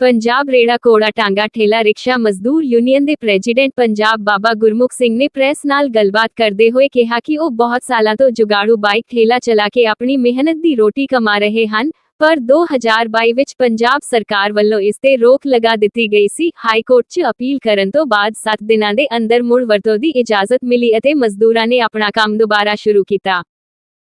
ਪੰਜਾਬ ਰੇੜਾ ਕੋੜਾ ਟਾਂਗਾ ਠੇਲਾ ਰਿਕਸ਼ਾ ਮਜ਼ਦੂਰ ਯੂਨੀਅਨ ਦੇ ਪ੍ਰੈਜ਼ੀਡੈਂਟ ਪੰਜਾਬ ਬਾਬਾ ਗੁਰਮੁਖ ਸਿੰਘ ਨੇ ਪ੍ਰੈਸ ਨਾਲ ਗੱਲਬਾਤ ਕਰਦੇ ਹੋਏ ਕਿਹਾ ਕਿ ਉਹ ਬਹੁਤ ਸਾਲਾਂ ਤੋਂ ਜੁਗਾੜੂ ਬਾਈਕ ਠੇਲਾ ਚਲਾ ਕੇ ਆਪਣੀ ਮਿਹਨਤ ਦੀ ਰੋਟੀ ਕਮਾ ਰਹੇ ਹਨ, ਪਰ 2022 ਵਿੱਚ ਪੰਜਾਬ ਸਰਕਾਰ ਵੱਲੋਂ ਇਸ ਤੇ ਰੋਕ ਲਗਾ ਦਿੱਤੀ ਗਈ ਸੀ। ਹਾਈ ਕੋਰਟ 'ਚ ਅਪੀਲ ਕਰਨ ਤੋਂ ਬਾਅਦ 7 ਦਿਨਾਂ ਦੇ ਅੰਦਰ ਮੁੜ ਵਰਤੋਂ ਦੀ ਇਜਾਜ਼ਤ ਮਿਲੀ ਅਤੇ ਮਜ਼ਦੂਰਾਂ ਨੇ ਆਪਣਾ ਕੰਮ ਦੁਬਾਰਾ ਸ਼ੁਰੂ ਕੀਤਾ।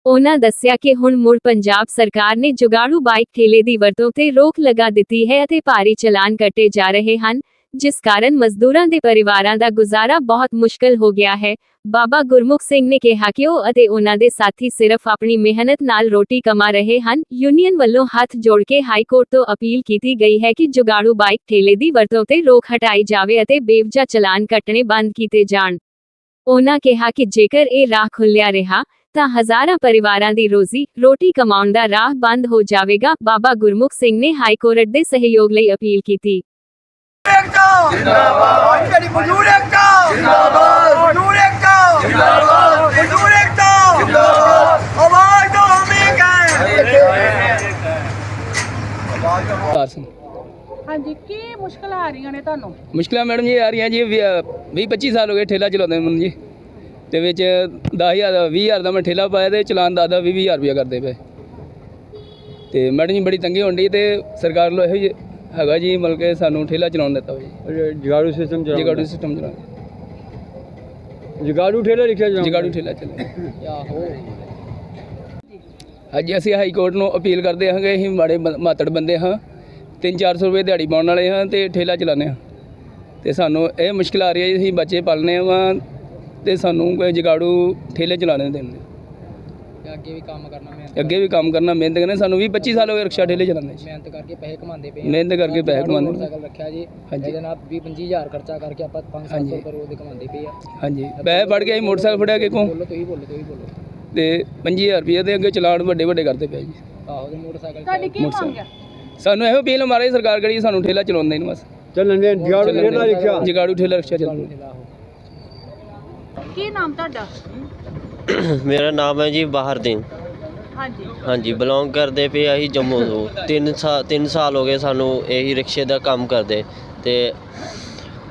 ਉਹਨਾਂ ਦੱਸਿਆ ਕਿ ਹੁਣ ਮੁੜ ਪੰਜਾਬ ਸਰਕਾਰ ਨੇ ਜੁਗਾੜੂ ਬਾਈਕ ਠੇਲੇ ਦੀ ਵਰਤੋਂ ਤੇ ਰੋਕ ਲਗਾ ਦਿੱਤੀ ਹੈ ਅਤੇ ਭਾਰੀ ਚਲਾਨ ਕੱਟੇ ਜਾ ਰਹੇ ਹਨ, ਜਿਸ ਕਾਰਨ ਮਜ਼ਦੂਰਾਂ ਦੇ ਪਰਿਵਾਰਾਂ ਦਾ ਗੁਜ਼ਾਰਾ ਬਹੁਤ ਮੁਸ਼ਕਲ ਹੋ ਗਿਆ ਹੈ। ਬਾਬਾ ਗੁਰਮੁਖ ਸਿੰਘ ਨੇ ਕਿਹਾ ਕਿ ਉਹ ਅਤੇ ਉਹਨਾਂ ਦੇ ਸਾਥੀ ਸਿਰਫ ਆਪਣੀ ਮਿਹਨਤ ਨਾਲ ਰੋਟੀ ਕਮਾ ਰਹੇ ਹਨ। ਯੂਨੀਅਨ ਵੱਲੋਂ ਹੱਥ ਜੋੜ ਕੇ ਹਾਈ ਕੋਰਟ ਤੋਂ ਅਪੀਲ ਕੀਤੀ ਗਈ ਹੈ ਕਿ ਜੁਗਾੜੂ ਬਾਈਕ ਠੇਲੇ ਦੀ ਵਰਤੋਂ ਤੇ ਰੋਕ ਹਟਾਈ ਜਾਵੇ ਅਤੇ ਬੇਵਜਾ ਚਲਾਨ ਕੱਟਣੇ ਬੰਦ ਕੀਤੇ ਜਾਣ। ਉਹਨਾਂ ਕਿਹਾ ਕਿ ਜੇਕਰ ਇਹ ਰਾਹ ਖੁੱਲਿਆ ਰਿਹਾ ਤਾਂ ਹਜ਼ਾਰਾਂ ਪਰਿਵਾਰਾਂ ਦੀ ਰੋਜ਼ੀ ਰੋਟੀ ਕਮਾਉਣ ਦਾ ਰਾਹ ਬੰਦ ਹੋ ਜਾਵੇਗਾ। ਬਾਬਾ ਗੁਰਮੁਖ ਸਿੰਘ ਨੇ ਹਾਈ ਕੋਰਟ ਦੇ ਸਹਿਯੋਗ ਲਈ ਅਪੀਲ ਕੀਤੀ। ਜਿੰਦਾਬਾਦ ਜਿੰਦਾਬਾਦ ਮਜ਼ਦੂਰ ਏਕਤਾ! ਜਿੰਦਾਬਾਦ! ਮਜ਼ਦੂਰ ਏਕਤਾ! ਜਿੰਦਾਬਾਦ! ਮਜ਼ਦੂਰ ਏਕਤਾ! ਜਿੰਦਾਬਾਦ! ਆਵਾਜ਼ ਦੋ ਹਮੇ ਕਹੇ ਹਾਂਜੀ ਕੀ ਮੁਸ਼ਕਲਾਂ ਆ ਰਹੀਆਂ ਨੇ ਤੁਹਾਨੂੰ? ਮੁਸ਼ਕਲਾਂ ਮੈਡਮ ਜੀ ਆ ਰਹੀਆਂ ਜੀ 20 25 ਸਾਲ ਹੋ ਗਏ ਠੇਲਾ ਚਲਾਉਂਦੇ ਮੈਨੂੰ ਜੀ। ਤੇ ਵਿੱਚ 10000 ਦਾ 20000 ਦਾ ਮੈਂ ਠੇਲਾ ਪਾਇਆ ਤੇ ਚਲਾਨ ਦਾ 20 20000 ਰੁਪਇਆ ਕਰਦੇ ਪਏ। ਤੇ ਮੈਡਮ ਜੀ ਬੜੀ ਤੰਗੀ ਹੋਣ ਡਈ ਤੇ ਸਰਕਾਰ ਲੋ ਇਹੋ ਜਿਹੇ ਹੈਗਾ ਜੀ ਮਤਲਬ ਕਿ ਸਾਨੂੰ ਠੇਲਾ ਚਲਾਉਣ ਦਿੱਤਾ ਹੋਇਆ ਜਗਾੜੂ ਸਿਸਟਮ ਜੀ ਜਗਾੜੂ ਸਿਸਟਮ ਚਲਾ ਜਗਾੜੂ ਠੇਲਾ ਲਿਖਿਆ ਜਾਂਦਾ। ਜਗਾੜੂ ਠੇਲਾ ਚੱਲੇ ਅੱਜ ਅਸੀਂ ਹਾਈ ਕੋਰਟ ਨੂੰ ਅਪੀਲ ਕਰਦੇ ਹਾਂਗੇ ਅਸੀਂ ਮਾੜੇ ਮਾਤੜ ਬੰਦੇ ਹਾਂ। 3-400 ਰੁਪਏ ਦਿਹਾੜੀ ਪਾਉਣ ਵਾਲੇ ਹਾਂ ਤੇ ਠੇਲਾ ਚਲਾਉਂਦੇ ਹਾਂ। ਤੇ ਸਾਨੂੰ ਇਹ ਮੁਸ਼ਕਿਲ ਆ ਰਹੀ ਹੈ ਜੀ ਅਸੀਂ ਬੱਚੇ ਪਾਲਨੇ ਆ ਤੇ ਸਾਨੂੰ ਕੋਈ ਜਗਾੜੂ ਠੇਲੇ ਚਲਾਣੇ ਦੇਣੇ ਅੱਗੇ ਵੀ ਕੰਮ ਕਰਨਾ ਮਿਹਨਤ ਅੱਗੇ ਵੀ ਕੰਮ ਕਰਨਾ ਮਿਹਨਤ ਕਰਨਾ ਸਾਨੂੰ 20-25 ਸਾਲ ਹੋ ਗਏ ਰਿਕਸ਼ਾ ਠੇਲੇ ਚਲਾਉਂਦੇ ਮਿਹਨਤ ਕਰਕੇ ਪੈਸੇ ਕਮਾਉਂਦੇ ਪਏ ਮਿਹਨਤ ਕਰਕੇ ਪੈਸੇ ਕਮਾਉਂਦੇ ਮੋਟਰਸਾਈਕਲ ਰੱਖਿਆ ਜੀ। ਹਾਂਜੀ। ਇਹਦੇ ਨਾਲ 20 25000 ਖਰਚਾ ਕਰਕੇ ਆਪਾਂ 500 ਹਾਂਜੀ। ਰੁਪਏ ਰੋਜ਼ ਦੇ ਕਮਾਉਂਦੇ ਪਏ ਆ। ਹਾਂਜੀ। ਪੈਸੇ ਫੜ ਕੇ ਅਸੀਂ ਮੋਟਰਸਾਈਕਲ ਫੜਿਆ ਕਿ ਕੋ ਬੋਲੋ ਤੁਸੀਂ ਬੋਲੋ ਤੁਸੀਂ ਬੋਲੋ। ਤੇ 5000 ਰੁਪਏ ਦੇ ਅੱਗੇ ਚਲਾਨ ਵੱਡੇ ਵੱਡੇ ਕਰਦੇ ਪਏ ਜੀ। ਆਹੋ ਤੇ ਮੋਟਰਸਾਈਕਲ ਤੁਹਾਡੀ ਕੀ ਮੰਗ ਹੈ ਸਾਨੂੰ ਇਹੋ ਅਪੀਲ ਮਾਰੇ ਸਰਕਾਰ ਕਰੀ ਸਾਨੂੰ ਠੇਲਾ ਚਲਾਉਂਦੇ ਨਹੀਂ ਬਸ। ਚੱਲਣ ਦੇ ਜਗਾੜੂ ਠੇਲਾ ਜਗਾੜੂ ਠੇਲਾ ਰਿਕਸ਼ਾ ਚਲਾਉਂਦੇ ਕੀ ਨਾਮ ਤੁਹਾਡਾ? ਮੇਰਾ ਨਾਮ ਹੈ ਜੀ ਬਾਹਰਦੀਨ। ਹਾਂਜੀ। ਹਾਂਜੀ ਬਿਲੋਂਗ ਕਰਦੇ ਪਏ ਅਸੀਂ ਜੰਮੂ ਤੋਂ। 3 ਸਾਲ 3 ਸਾਲ ਹੋ ਗਏ ਸਾਨੂੰ ਇਹੀ ਰਿਕਸ਼ੇ ਦਾ ਕੰਮ ਕਰਦੇ। ਤੇ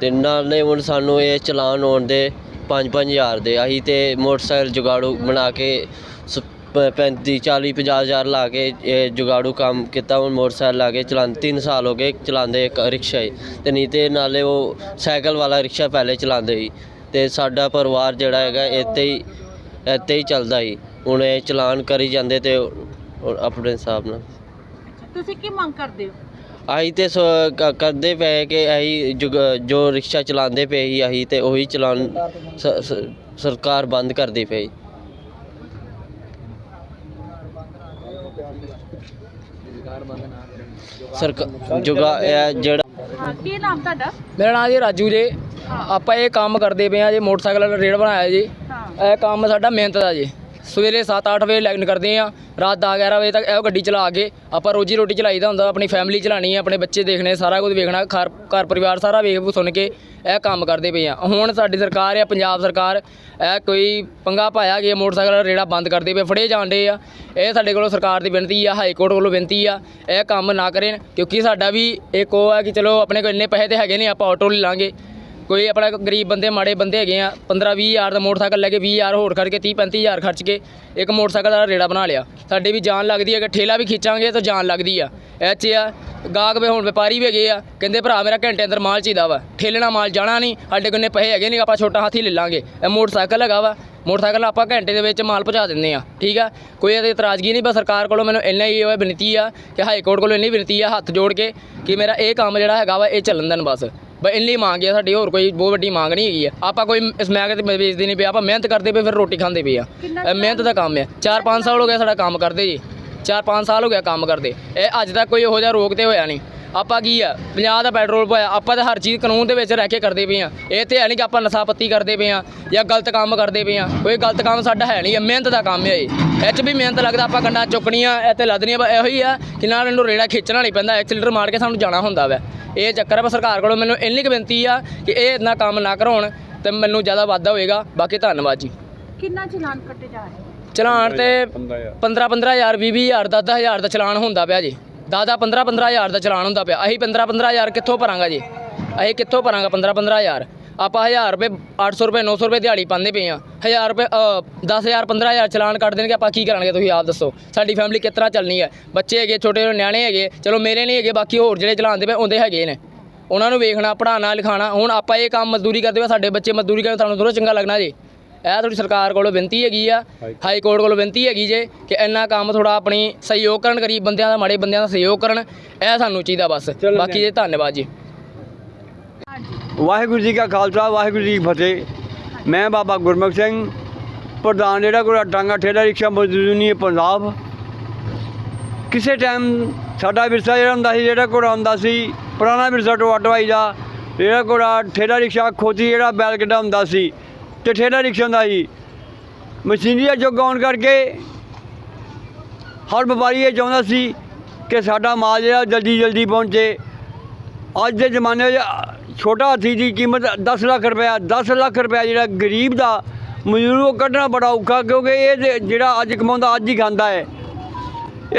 ਤੇ ਨਾਲ ਨੇ ਹੁਣ ਸਾਨੂੰ ਇਹ ਚਲਾਨ ਹੋਣ ਦੇ 5-5000 ਦੇ। ਅਸੀਂ ਤੇ ਮੋਟਰਸਾਈਕਲ ਜੁਗਾੜੂ ਬਣਾ ਕੇ ਸ- ਪ- 35 40 50 ਹਜ਼ਾਰ ਲਾ ਕੇ ਇਹ ਜੁਗਾੜੂ ਕੰਮ ਕੀਤਾ। ਹੁਣ ਮੋਟਰਸਾਈਕਲ ਲਾ ਕੇ ਚਲਾਂ 3 ਸਾਲ ਹੋ ਗਏ ਚਲਾਉਂਦੇ ਇੱਕ ਰਿਕਸ਼ਾ ਹੀ। ਤੇ ਨਹੀਂ ਤੇ ਨਾਲੇ ਉਹ ਸਾਈਕਲ ਵਾਲਾ ਰਿਕਸ਼ਾ ਪਹਿਲੇ ਚਲਾਉਂਦੇ ਸੀ। ਤੇ ਸਾਡਾ ਪਰਿਵਾਰ ਜਿਹੜਾ ਹੈਗਾ ਇੱਥੇ ਹੀ ਇੱਥੇ ਹੀ ਚੱਲਦਾ ਸੀ। ਹੁਣ ਇਹ ਚਲਾਨ ਕਰੀ ਜਾਂਦੇ ਤੇ ਆਪਣੇ ਹਿਸਾਬ ਨਾਲ। ਤੁਸੀਂ ਕੀ ਮੰਗ ਕਰਦੇ ਹੋ? ਅਸੀਂ ਤੇ ਸ- ਕ- ਕਰਦੇ ਪਏ ਕਿ ਅਸੀਂ ਜੁਗ- ਜੋ ਰਿਕਸ਼ਾ ਚਲਾਉਂਦੇ ਪਏ ਸੀ ਅਸੀਂ ਤੇ ਉਹੀ ਚਲਾਨ ਸ- ਸ- ਸਰਕਾਰ ਬੰਦ ਕਰਦੀ ਪਈ। ਸਰਕਾਰ ਜੁਗਾ ਇਹ ਜਿਹੜਾ ਹਾਂ ਕੀ ਨਾਮ ਤੁਹਾਡਾ? ਮੇਰਾ ਨਾਮ ਜੀ ਰਾਜੂ ਜੇ। ਆਪਾਂ ਇਹ ਕੰਮ ਕਰਦੇ ਪਏ ਆ ਜੀ ਮੋਟਰਸਾਈਕਲ ਦਾ ਰੇਡ ਬਣਾਇਆ ਜੀ। ਇਹ ਕੰਮ ਸਾਡਾ ਮਿਹਨਤ ਦਾ ਜੀ। ਸਵੇਰੇ 7-8 ਵਜੇ ਲਾਈਨ ਕਰਦੇ ਆ ਰਾਤ 10-11 ਵਜੇ ਤੱਕ ਇਹੋ ਗੱਡੀ ਚਲਾ ਕੇ ਆਪਾਂ ਰੋਜੀ ਰੋਟੀ ਚਲਾਈਦਾ ਹੁੰਦਾ, ਆਪਣੀ ਫੈਮਿਲੀ ਚਲਾਣੀ ਹੈ ਆਪਣੇ ਬੱਚੇ ਦੇਖਣੇ ਸਾਰਾ ਕੁਝ ਵੇਖਣਾ, ਘਰ ਘਰ ਪਰਿਵਾਰ ਸਾਰਾ ਵੇਖ ਸੁਣ ਕੇ ਇਹ ਕੰਮ ਕਰਦੇ ਪਏ ਆ। ਹੁਣ ਸਾਡੀ ਸਰਕਾਰ ਆ, ਪੰਜਾਬ ਸਰਕਾਰ, ਇਹ ਕੋਈ ਪੰਗਾ ਪਾਇਆ ਗਿਆ ਮੋਟਰਸਾਈਕਲ ਰੇੜਾ ਬੰਦ ਕਰਦੇ ਪਏ, ਫੜੇ ਜਾਂਦੇ ਆ। ਇਹ ਸਾਡੇ ਕੋਲੋਂ ਸਰਕਾਰ ਦੀ ਬੇਨਤੀ ਆ, ਹਾਈ ਕੋਰਟ ਕੋਲੋਂ ਬੇਨਤੀ ਆ, ਇਹ ਕੰਮ ਨਾ ਕਰਨ, ਕਿਉਂਕਿ ਸਾਡਾ ਵੀ ਇੱਕ ਉਹ ਆ ਕਿ ਚਲੋ ਆਪਣੇ ਕੋਲ ਇੰਨੇ ਪੈਸੇ ਤੇ ਹੈਗੇ ਨਹੀਂ ਆਪਾਂ ਆਟੋ ਲੈ ਲਾਂਗੇ। ਕੋਈ ਆਪਣਾ ਗਰੀਬ ਬੰਦੇ, ਮਾੜੇ ਬੰਦੇ ਹੈਗੇ ਆ 15 20 ਹਜ਼ਾਰ ਦਾ ਮੋਟਰਸਾਈਕਲ ਲੈ ਕੇ 20 ਹਜ਼ਾਰ ਹੋਰ ਖਰਚ ਕੇ 30 35 ਹਜ਼ਾਰ ਖਰਚ ਕੇ ਇੱਕ ਮੋਟਰਸਾਈਕਲ ਦਾ ਰੇੜਾ ਬਣਾ ਲਿਆ। ਸਾਡੀ ਵੀ ਜਾਨ ਲੱਗਦੀ ਹੈ ਕਿ ਠੇਲਾ ਵੀ ਖਿੱਚਾਂਗੇ ਤਾਂ ਜਾਨ ਲੱਗਦੀ ਆ। ਇਹ 'ਚ ਆ, ਗਾਹਕ ਵੀ ਹੁਣ ਵਪਾਰੀ ਵੀ ਹੈਗੇ ਆ, ਕਹਿੰਦੇ ਭਰਾ ਮੇਰਾ ਘੰਟੇ ਅੰਦਰ ਮਾਲ ਚਾਹੀਦਾ ਵਾ, ਠੇਲੇ ਨਾਲ ਮਾਲ ਜਾਣਾ ਨਹੀਂ, ਸਾਡੇ ਕੋਲ ਇੰਨੇ ਪੈਸੇ ਹੈਗੇ ਨਹੀਂ, ਆਪਾਂ ਛੋਟਾ ਹਾਥੀ ਲੈ ਲਾਂਗੇ। ਇਹ ਮੋਟਰਸਾਈਕਲ ਹੈਗਾ ਵਾ, ਮੋਟਰਸਾਈਕਲ ਆਪਾਂ ਘੰਟੇ ਦੇ ਵਿੱਚ ਮਾਲ ਪਹੁੰਚਾ ਦਿੰਦੇ ਆ, ਠੀਕ ਆ? ਕੋਈ ਇਹਦੇ ਇਤਰਾਜ਼ਗੀ ਨਹੀਂ, ਬਸ ਸਰਕਾਰ ਕੋਲੋਂ ਮੈਨੂੰ ਇੰਨਾ ਹੀ ਉਹ ਬੇਨਤੀ ਆ ਕਿ ਹਾਈ ਕੋਰਟ ਕੋਲੋਂ ਇੰਨੀ ਬੇਨਤੀ ਆ, ਹੱਥ ਜੋੜ ਕੇ ਕਿ ਮੇਰਾ ਇਹ ਕੰਮ ਜਿਹੜਾ ਹੈਗਾ ਵਾ, ਇਹ ਚੱਲਣ ਦੇਣ ਬਸ। ਬਸ ਇੰਨੀ ਮੰਗ ਆ ਸਾਡੀ ਹੋਰ ਕੋਈ ਬਹੁਤ ਵੱਡੀ ਮੰਗ ਨਹੀਂ ਹੈਗੀ ਆ। ਆਪਾਂ ਕੋਈ ਸਮੈਕ ਤੇ ਵੇਚਦੇ ਨਹੀਂ ਪਏ ਆਪਾਂ ਮਿਹਨਤ ਕਰਦੇ ਪਏ ਫਿਰ ਰੋਟੀ ਖਾਂਦੇ ਪਏ ਆ। ਇਹ ਮਿਹਨਤ ਦਾ ਕੰਮ ਆ। 4-5 ਸਾਲ ਹੋ ਗਏ ਸਾਡਾ ਕੰਮ ਕਰਦੇ ਜੀ। 4-5 ਸਾਲ ਹੋ ਗਿਆ ਕੰਮ ਕਰਦੇ। ਇਹ ਅੱਜ ਤੱਕ ਕੋਈ ਇਹੋ ਜਿਹਾ ਰੋਕ ਤੇ ਹੋਇਆ ਨਹੀਂ। ਆਪਾਂ ਕੀ ਆ 50 ਦਾ ਪੈਟਰੋਲ ਪਾਇਆ ਆਪਾਂ ਤਾਂ ਹਰ ਚੀਜ਼ ਕਾਨੂੰਨ ਦੇ ਵਿੱਚ ਰਹਿ ਕੇ ਕਰਦੇ ਪਏ ਆ। ਇਹ ਤੇ ਹੈ ਨਹੀਂ ਕਿ ਆਪਾਂ ਨਸ਼ਾ ਪੱਤੀ ਕਰਦੇ ਪਏ ਆ ਜਾਂ ਗਲਤ ਕੰਮ ਕਰਦੇ ਪਏ ਆ। ਕੋਈ ਗਲਤ ਕੰਮ ਸਾਡਾ ਹੈ ਨਹੀਂ ਮਿਹਨਤ ਦਾ ਕੰਮ ਹੈ ਇਹ। ਇਹ 'ਚ ਵੀ ਮਿਹਨਤ ਲੱਗਦਾ ਆਪਾਂ ਗੰਡਾ ਚੁੱਕਣੀਆਂ ਇਹ ਤੇ ਲੱਦਣੀਆਂ ਇਹੋ ਹੀ ਆ ਕਿ ਨਾਲ ਇਹਨੂੰ ਰੇੜਾ ਖਿੱਚਣਾ ਨਹੀਂ ਪੈਂਦਾ ਐਕਸੀਲੇਟਰ ਮਾਰ ਕੇ ਸਾਨੂੰ ਜਾਣਾ ਹੁੰਦਾ ਵੈ। ਇਹ ਚੱਕਰ ਹੈ ਸਰਕਾਰ ਕੋਲੋਂ ਮੈਨੂੰ ਇੰਨੀ ਕੁ ਬੇਨਤੀ ਆ ਕਿ ਇਹ ਇੰਨਾ ਕੰਮ ਨਾ ਕਰਾਉਣ ਤੇ ਮੈਨੂੰ ਜ਼ਿਆਦਾ ਵਾਧਾ ਹੋਏਗਾ। ਬਾਕੀ ਧੰਨਵਾਦ ਜੀ। ਕਿੰਨਾ ਚਲਾਨ ਕੱਟੇ ਜਾ ਰਹੇ ਚਲਾਨ ਤੇ 15 15000 20 ਹਜ਼ਾਰ 10 ਹਜ਼ਾਰ ਦਾ ਚਲਾਨ ਹੁੰਦਾ ਪਿਆ ਜੀ। ਦਾਦਾ 15 15000 ਦਾ ਚਲਾਨ ਹੁੰਦਾ ਪਿਆ। ਅਸੀਂ 15 15000 ਕਿੱਥੋਂ ਭਰਾਂਗਾ ਜੀ? ਅਸੀਂ ਕਿੱਥੋਂ ਭਰਾਂਗਾ 15 15000 ਆਪਾਂ 1000 ਰੁਪਏ 800 ਰੁਪਏ 900 ਰੁਪਏ ਦਿਹਾੜੀ ਪਾਉਂਦੇ ਪਏ ਆ 1000 ਰੁਪਏ 10000 15000 ਚਲਾਨ ਕੱਟ ਦੇਣਗੇ ਆਪਾਂ ਕੀ ਕਰਾਂਗੇ ਤੁਸੀਂ ਆਪ ਦੱਸੋ। ਸਾਡੀ ਫੈਮਿਲੀ ਕਿਸ ਤਰ੍ਹਾਂ ਚੱਲਣੀ ਹੈ? ਬੱਚੇ ਹੈਗੇ ਛੋਟੇ ਛੋਟੇ ਨਿਆਣੇ ਹੈਗੇ ਚਲੋ ਮੇਰੇ ਨਹੀਂ ਹੈਗੇ ਬਾਕੀ ਹੋਰ ਜਿਹੜੇ ਚਲਾਉਂਦੇ ਪਏ ਉਹਦੇ ਹੈਗੇ ਨੇ। ਉਹਨਾਂ ਨੂੰ ਵੇਖਣਾ ਪੜ੍ਹਾਉਣਾ ਲਿਖਾਉਣਾ ਹੁਣ ਆਪਾਂ ਇਹ ਕੰਮ ਮਜ਼ਦੂਰੀ ਕਰਦੇ ਪਏ ਸਾਡੇ ਬੱਚੇ ਮਜ਼ਦੂਰੀ ਕਰਨ ਤੁਹਾਨੂੰ ਥੋੜਾ ਚੰਗਾ ਲੱਗਣਾ ਜੀ। ਇਹ ਥੋੜੀ ਸਰਕਾਰ ਕੋਲੋਂ ਬੇਨਤੀ ਹੈਗੀ ਆ ਹਾਈ ਕੋਰਟ ਕੋਲੋਂ ਬੇਨਤੀ ਹੈਗੀ ਜੇ ਕਿ ਇੰਨਾ ਕੰਮ ਥੋੜਾ ਆਪਣੀ ਸਹਿਯੋਗ ਕਰਨ ਗਰੀਬ ਬੰਦਿਆਂ ਦਾ ਮਾੜੇ ਬੰਦਿਆਂ ਦਾ ਸਹਿਯੋਗ ਕਰਨ ਇਹ ਸਾਨੂੰ ਚਾਹੀਦਾ ਬਸ। ਬਾਕੀ ਜੀ ਧੰਨਵਾਦ ਜੀ। ਵਾਹਿਗੁਰੂ ਜੀ ਕਾ ਖਾਲਸਾ, ਵਾਹਿਗੁਰੂ ਜੀ ਕੀ ਫਤਿਹ। ਮੈਂ ਬਾਬਾ ਗੁਰਮੁਖ ਸਿੰਘ, ਪ੍ਰਧਾਨ ਜਿਹੜਾ ਕੋਲ ਟਾਂਗਾ ਠੇਲਾ ਰਿਕਸ਼ਾ ਮਜ਼ਦੂਰ ਯੂਨੀਅਨ ਪੰਜਾਬ। ਕਿਸੇ ਟਾਈਮ ਸਾਡਾ ਵਿਰਸਾ ਜਿਹੜਾ ਹੁੰਦਾ ਸੀ, ਜਿਹੜਾ ਕੋਲ ਹੁੰਦਾ ਸੀ, ਪੁਰਾਣਾ ਵਿਰਸਾ ਟੋਆ ਦਾ ਜਿਹੜਾ ਕੋਲ ਠੇਲਾ ਰਿਕਸ਼ਾ ਖੋਤੀ ਜਿਹੜਾ ਬੈਲ ਹੁੰਦਾ ਸੀ, ਤੇ ਠੇਲਾ ਰਿਕਸ਼ਾ ਹੁੰਦਾ ਸੀ। ਮਸ਼ੀਨਰੀ ਦਾ ਯੁੱਗ ਆਉਣ ਕਰਕੇ ਹਰ ਵਪਾਰੀ ਇਹ ਚਾਹੁੰਦਾ ਸੀ ਕਿ ਸਾਡਾ ਮਾਲ ਜਿਹੜਾ ਜਲਦੀ ਜਲਦੀ ਪਹੁੰਚੇ। ਅੱਜ ਦੇ ਜ਼ਮਾਨੇ ਵਿੱਚ ਛੋਟਾ ਹਾਥੀ ਦੀ ਕੀਮਤ 10 ਲੱਖ ਰੁਪਇਆ 10 ਲੱਖ ਰੁਪਇਆ ਜਿਹੜਾ ਗਰੀਬ ਦਾ ਮਜ਼ਦੂਰ ਉਹ ਕੱਢਣਾ ਬੜਾ ਔਖਾ, ਕਿਉਂਕਿ ਇਹ ਤੇ ਜਿਹੜਾ ਅੱਜ ਕਮਾਉਂਦਾ, ਅੱਜ ਹੀ ਖਾਂਦਾ ਹੈ।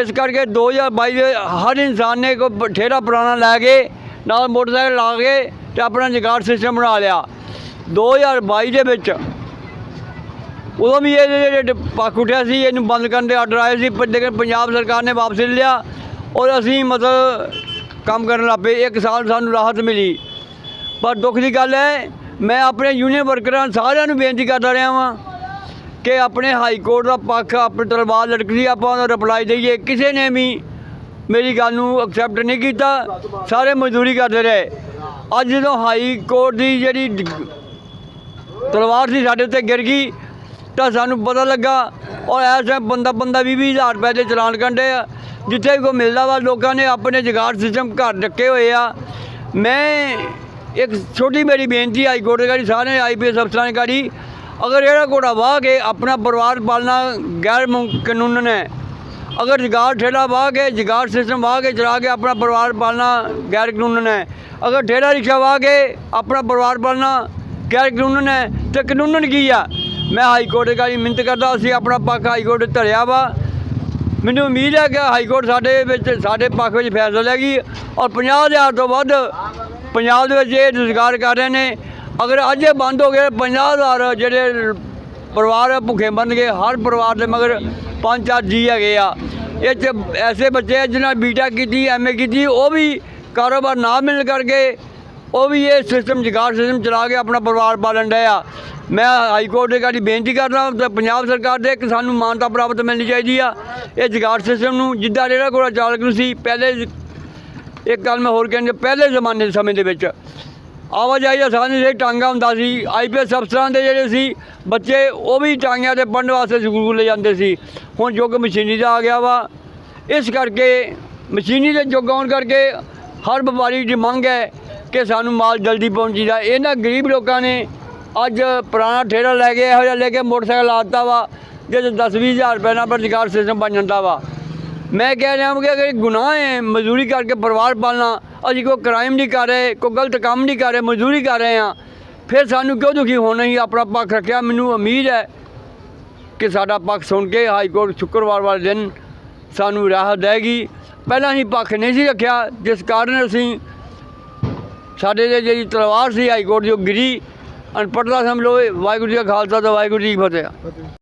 ਇਸ ਕਰਕੇ 2022 ਦੇ ਹਰ ਇਨਸਾਨ ਨੇ ਕੋ ਠੇਰਾ ਪੁਰਾਣਾ ਲੈ ਕੇ, ਨਾਲ ਮੋਟਰਸਾਈਕਲ ਲਾ ਕੇ ਤੇ ਆਪਣਾ ਜਗਾੜ ਸਿਸਟਮ ਬਣਾ ਲਿਆ। 2022 ਦੇ ਵਿੱਚ ਉਦੋਂ ਵੀ ਇਹ ਜਿਹੜੇ ਪੱਖ ਉੱਠਿਆ ਸੀ, ਇਹਨੂੰ ਬੰਦ ਕਰਨ ਦੇ ਆਰਡਰ ਆਏ ਸੀ, ਪਰ ਲੇਕਿਨ ਪੰਜਾਬ ਸਰਕਾਰ ਨੇ ਵਾਪਸ ਲਿਆ ਔਰ ਅਸੀਂ ਮਤਲਬ ਕੰਮ ਕਰਨ ਲੱਗ ਪਏ। ਇੱਕ ਸਾਲ ਸਾਨੂੰ ਰਾਹਤ ਮਿਲੀ। ਪਰ ਦੁੱਖ ਦੀ ਗੱਲ ਹੈ, ਮੈਂ ਆਪਣੇ ਯੂਨੀਅਨ ਵਰਕਰਾਂ ਸਾਰਿਆਂ ਨੂੰ ਬੇਨਤੀ ਕਰਦਾ ਰਿਹਾ ਵਾਂ ਕਿ ਆਪਣੇ ਹਾਈ ਕੋਰਟ ਦਾ ਪੱਖ, ਆਪਣੇ ਤਲਵਾਰ ਲਟਕਦੀ, ਆਪਾਂ ਉਹਦਾ ਰਿਪਲਾਈ ਦਈਏ। ਕਿਸੇ ਨੇ ਵੀ ਮੇਰੀ ਗੱਲ ਨੂੰ ਐਕਸੈਪਟ ਨਹੀਂ ਕੀਤਾ, ਸਾਰੇ ਮਜ਼ਦੂਰੀ ਕਰਦੇ ਰਹੇ। ਅੱਜ ਜਦੋਂ ਹਾਈ ਕੋਰਟ ਦੀ ਜਿਹੜੀ ਤਲਵਾਰ ਸੀ ਸਾਡੇ ਉੱਤੇ ਗਿਰ ਗਈ, ਤਾਂ ਸਾਨੂੰ ਪਤਾ ਲੱਗਾ, ਔਰ ਐਸਾ ਬੰਦਾ ਬੰਦਾ ਵੀਹ ਵੀਹ ਹਜ਼ਾਰ ਰੁਪਏ ਦੇ ਚਲਾਨ ਕੰਡੇ ਆ। ਜਿੱਥੇ ਵੀ ਕੋਈ ਮਿਲਦਾ ਵਾ, ਲੋਕਾਂ ਨੇ ਆਪਣੇ ਜਗਾੜ ਸਿਸਟਮ ਘਰ ਰੱਖੇ ਹੋਏ ਆ। ਮੈਂ ਇੱਕ ਛੋਟੀ ਮੇਰੀ ਬੇਨਤੀ ਹਾਈ ਕੋਰਟ ਗਾੜੀ ਸਾਰੇ ਆਈਪੀਐਸ ਅਫਸਰਾਂ ਨੇ ਗਾੜੀ, ਅਗਰ ਇਹੜਾ ਘੋੜਾ ਵਾਹ ਕੇ ਆਪਣਾ ਪਰਿਵਾਰ ਪਾਲਣਾ ਗੈਰ ਮੁ- ਕਾਨੂੰਨ ਹੈ ਅਗਰ ਜਗਾੜ ਠੇਲਾ ਵਾਹ ਕੇ, ਜਗਾੜ ਸਿਸਟਮ ਵਾਹ ਕੇ ਚਲਾ ਕੇ ਆਪਣਾ ਪਰਿਵਾਰ ਪਾਲਣਾ ਗੈਰ ਕਾਨੂੰਨ ਹੈ ਅਗਰ ਠੇਲਾ ਰਿਕਸ਼ਾ ਵਾਹ ਕੇ ਆਪਣਾ ਪਰਿਵਾਰ ਪਾਲਣਾ ਗੈਰ ਕਾਨੂੰਨ ਹੈ ਤੇ ਕਾਨੂੰਨ ਕੀ ਆ? ਮੈਂ ਹਾਈ ਕੋਰਟ ਗਾੜੀ ਮਿਹਨਤ ਕਰਦਾ, ਅਸੀਂ ਆਪਣਾ ਪੱਖ ਹਾਈ ਕੋਰਟ ਧਰਿਆ ਵਾ। ਮੈਨੂੰ ਉਮੀਦ ਹੈ ਕਿ ਹਾਈ ਕੋਰਟ ਸਾਡੇ ਵਿੱਚ, ਸਾਡੇ ਪੱਖ ਵਿੱਚ ਫੈਸਲਾ ਲਏਗੀ ਔਰ 50000 ਤੋਂ ਵੱਧ ਪੰਜਾਬ ਦੇ ਵਿੱਚ ਇਹ ਰੁਜ਼ਗਾਰ ਕਰ ਰਹੇ ਨੇ। ਅਗਰ ਅੱਜ ਇਹ ਬੰਦ ਹੋ ਗਏ 50000 ਜਿਹੜੇ ਪਰਿਵਾਰ ਆ, ਭੁੱਖੇ ਮਰਨਗੇ ਹਰ ਪਰਿਵਾਰ ਦੇ ਮਗਰ ਪੰਜ ਚਾਰ ਜੀ ਹੈਗੇ ਆ। ਇਹ 'ਚ ਐਸੇ ਬੱਚੇ ਆ ਜਿਨ੍ਹਾਂ ਬੀਟਾ ਕੀਤੀ ਐਮਏ ਕੀਤੀ ਉਹ ਵੀ ਕਾਰੋਬਾਰ ਨਾ ਮਿਲਣ ਕਰਕੇ ਉਹ ਵੀ ਇਹ ਸਿਸਟਮ ਜਗਾੜ ਸਿਸਟਮ ਚਲਾ ਕੇ ਆਪਣਾ ਪਰਿਵਾਰ ਪਾਲਣ ਡਏ ਆ। ਮੈਂ ਹਾਈ ਕੋਰਟ ਦੇ ਗਾੜੀ ਬੇਨਤੀ ਕਰਦਾ ਤੇ ਪੰਜਾਬ ਸਰਕਾਰ ਦੇ ਕਿ ਸਾਨੂੰ ਮਾਨਤਾ ਪ੍ਰਾਪਤ ਮਿਲਣੀ ਚਾਹੀਦੀ ਆ। ਇਹ ਜਗਾੜ ਸਿਸਟਮ ਨੂੰ ਜਿੱਦਾਂ ਜਿਹੜਾ ਕੋਲ ਚਾਲਕ ਨੂੰ ਸੀ ਪਹਿਲੇ ਇੱਕ ਗੱਲ ਮੈਂ ਹੋਰ ਕਹਿੰਦੇ, ਪਹਿਲੇ ਜ਼ਮਾਨੇ ਦੇ ਸਮੇਂ ਦੇ ਵਿੱਚ ਆਵਾਜਾਈ ਦਾ ਸਾਧਨ ਸੀ ਟਾਂਗਾ ਹੁੰਦਾ ਸੀ ਆਈਪੀਐਸ ਅਫਸਰਾਂ ਦੇ ਜਿਹੜੇ ਸੀ, ਬੱਚੇ ਉਹ ਵੀ ਟਾਂਗਿਆਂ ਤੇ ਪੜ੍ਹਨ ਵਾਸਤੇ ਸਕੂਲ ਲੈ ਜਾਂਦੇ ਸੀ। ਹੁਣ ਯੁੱਗ ਮਸ਼ੀਨੀ ਦਾ ਆ ਗਿਆ ਵਾ। ਇਸ ਕਰਕੇ ਮਸ਼ੀਨੀ ਦੇ ਯੁੱਗ ਆਉਣ ਕਰਕੇ ਹਰ ਵਪਾਰੀ ਦੀ ਮੰਗ ਹੈ ਕਿ ਸਾਨੂੰ ਮਾਲ ਜਲਦੀ ਪਹੁੰਚੀਦਾ ਇਹਨਾਂ ਗਰੀਬ ਲੋਕਾਂ ਨੇ ਅੱਜ ਪੁਰਾਣਾ ਠੇਰਾ ਲੈ ਕੇ ਇਹੋ ਜਿਹਾ ਲੈ ਕੇ ਮੋਟਰਸਾਈਕਲ ਲਾਤਾ ਵਾ, ਜਿਹਦੇ 10 ਵੀਹ ਹਜ਼ਾਰ ਰੁਪਏ ਨਾਲ ਰੁਜ਼ਗਾਰ ਸਿਸਟਮ ਬਣ ਜਾਂਦਾ ਵਾ। ਮੈਂ ਕਹਿ ਰਿਹਾ ਹਾਂ ਕਿ ਅਗਰ ਇਹ ਗੁਨਾਹ ਹੈ, ਮਜ਼ਦੂਰੀ ਕਰਕੇ ਪਰਿਵਾਰ ਪਾਲਣਾ, ਅਸੀਂ ਕੋਈ ਕ੍ਰਾਈਮ ਨਹੀਂ ਕਰ ਰਹੇ, ਕੋਈ ਗਲਤ ਕੰਮ ਨਹੀਂ ਕਰ ਰਹੇ, ਮਜ਼ਦੂਰੀ ਕਰ ਰਹੇ ਹਾਂ, ਫਿਰ ਸਾਨੂੰ ਕਿਉਂ ਦੁਖੀ ਹੋਣਾ? ਹੀ ਆਪਣਾ ਪੱਖ ਰੱਖਿਆ, ਮੈਨੂੰ ਉਮੀਦ ਹੈ ਕਿ ਸਾਡਾ ਪੱਖ ਸੁਣ ਕੇ ਹਾਈ ਕੋਰਟ ਸ਼ੁੱਕਰਵਾਰ ਵਾਲੇ ਦਿਨ ਸਾਨੂੰ ਰਾਹਤ ਦੇਗੀ ਪਹਿਲਾਂ ਹੀ ਪੱਖ ਨਹੀਂ ਸੀ ਰੱਖਿਆ, ਜਿਸ ਕਾਰਨ ਅਸੀਂ ਸਾਡੇ ਦੇ ਜਿਹੜੀ ਤਲਵਾਰ ਸੀ ਹਾਈ ਕੋਰਟ ਦੀ, ਉਹ ਗਿਰੀ। ਅਨਪੜ੍ਹਤਾ ਸਮਝ ਲਓ, ਵਾਹਿਗੁਰੂ ਜੀ ਕਾ ਖਾਲਸਾ ਤੇ ਵਾਹਿਗੁਰੂ ਜੀ ਕੀ ਫਤਿਹ।